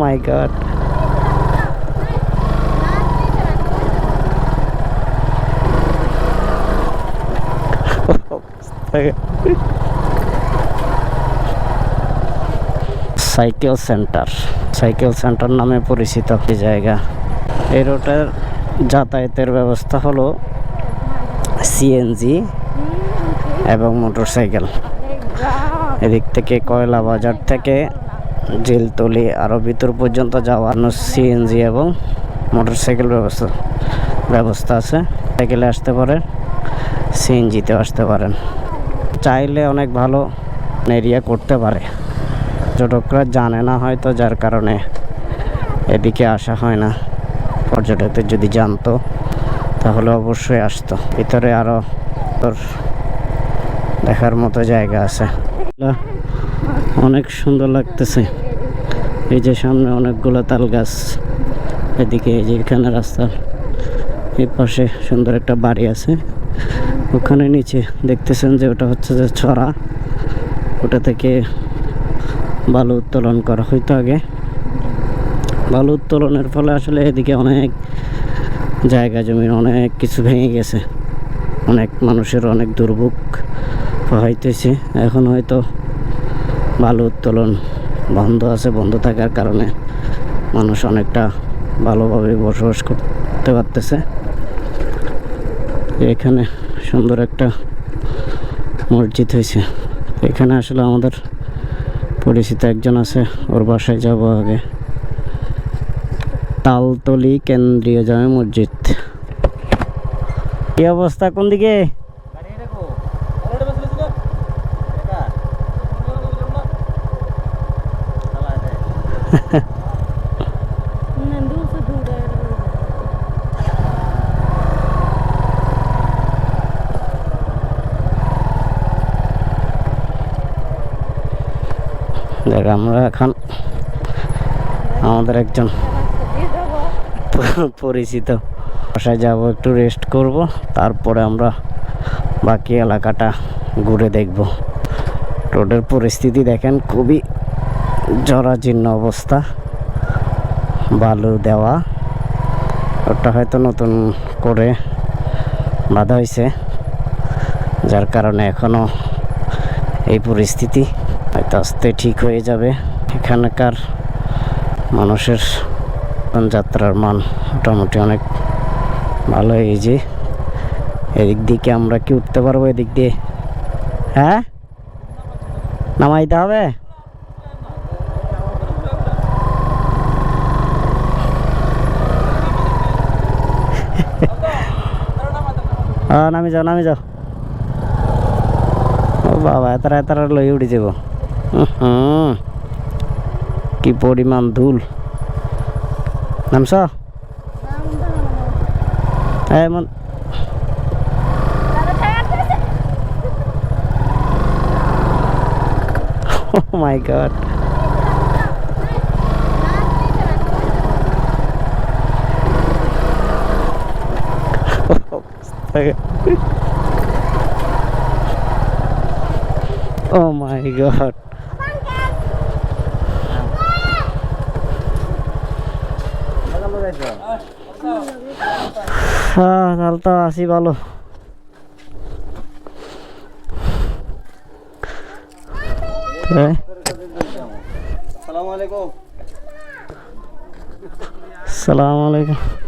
My god cycle centre. Cycle centre নামে পরিচিত একটি জায়গা। এই রোডের যাতায়াতের ব্যবস্থা হলো সিএনজি এবং মোটরসাইকেল। এদিক থেকে কয়লা বাজার থেকে জেলতলি আরও ভিতর পর্যন্ত যাওয়ার সিএনজি এবং মোটরসাইকেল ব্যবস্থা ব্যবস্থা আছে। সাইকেলে আসতে পারেন সিএনজিতেও আসতে পারেন। চাইলে অনেক ভালো এরিয়া করতে পারে। পর্যটকরা জানে না হয়তো যার কারণে এদিকে আসা হয় না। পর্যটকদের যদি জানতো, তাহলে অবশ্যই আসতো। ভিতরে আরও তোর দেখার মতো জায়গা আছে। অনেক সুন্দর লাগতেছে। এই যে সামনে অনেকগুলো তাল গাছ, এদিকে এই যে এখানে রাস্তার এই পাশে সুন্দর একটা বাড়ি আছে। ওখানে নিচে দেখতেছেন যে ওটা হচ্ছে যে ছড়া, ওটা থেকে বালু উত্তোলন করা হইতো আগে। বালু উত্তোলনের ফলে আসলে এদিকে অনেক জায়গা জমি অনেক কিছু ভেঙে গেছে। অনেক মানুষের অনেক দুর্ভোগ হইতেছে এখন হয়তো বালু উত্তোলন বন্ধ আছে, বন্ধ থাকার কারণে মানুষ অনেকটা ভালোভাবে বসবাস করতে পারতেছে। এখানে সুন্দর একটা মসজিদ হয়েছে। এখানে আসলে আমাদের পরিচিত একজন আছে, ওর বাসায় যাব আগে। তালতলি কেন্দ্রীয় জামে মসজিদ। কি অবস্থা কোন দিকে? দেখ, আমরা এখন আমাদের একজন পরিচিত বাসায় যাব, একটু রেস্ট করব, তারপরে আমরা বাকি এলাকাটা ঘুরে দেখব। রোডের পরিস্থিতি দেখেন খুবই জরাজীর্ণ অবস্থা, বালু দেওয়া, ওটা হয়তো নতুন করে বাধা হয়েছে, যার কারণে এখনও এই পরিস্থিতি হয়তো আস্তে ঠিক হয়ে যাবে। এখানকার মানুষের যাত্রার মান মোটামুটি অনেক ভালো এই যে। এদিক দিকে আমরা কি উঠতে পারব? এদিক দিয়ে হ্যাঁ? নামাইতে হবে? নামি যাও নামি যাও। ও বাবা এত এত লই উঠে যাব। কি পরিমাণ ধুল। নামছ? এমন my god Oh my god. হ্যাঁ তাহলে তো আসি ভালো হ্যাঁ সালাম আলাইকুম সালাম আলাইকুম